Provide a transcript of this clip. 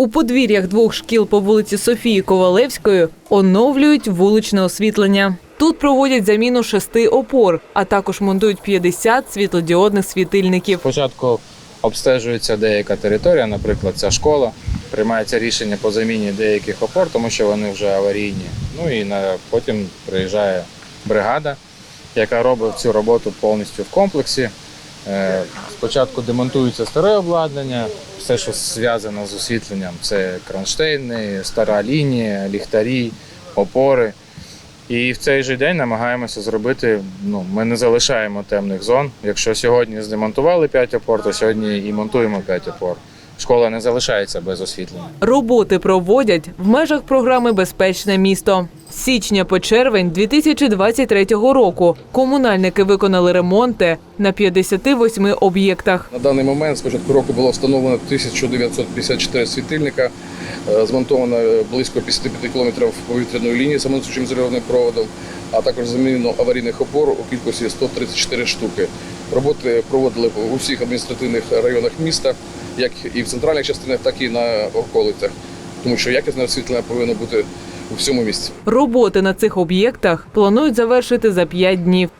У подвір'ях двох шкіл по вулиці Софії Ковалевської оновлюють вуличне освітлення. Тут проводять заміну шести опор, а також монтують 50 світлодіодних світильників. Спочатку обстежується деяка територія, наприклад, ця школа. Приймається рішення по заміні деяких опор, тому що вони вже аварійні. Ну і на, потім приїжджає бригада, яка робить цю роботу повністю в комплексі. Е, Спочатку демонтується старе обладнання, все, що зв'язано з освітленням, це кронштейни, стара лінія, ліхтарі, опори. І в цей же день намагаємося зробити. Ну, ми не залишаємо темних зон. Якщо сьогодні здемонтували 5 опор, то сьогодні і монтуємо 5 опор. Школа не залишається без освітлення. Роботи проводять в межах програми Безпечне місто. З січня по червень 2023 року комунальники виконали ремонти на 58 об'єктах. На даний момент з початку року було встановлено 1954 світильника, е, змонтовано близько 55 кілометрів повітряної лінії самонесучим зеленим проводом, а також замінено аварійних опор у кількості 134 штуки. Роботи проводили у всіх адміністративних районах міста, як і в центральних частинах, так і на околицях, тому що якісне освітлення повинно бути у всьому місті. Роботи на цих об'єктах планують завершити за 5 днів.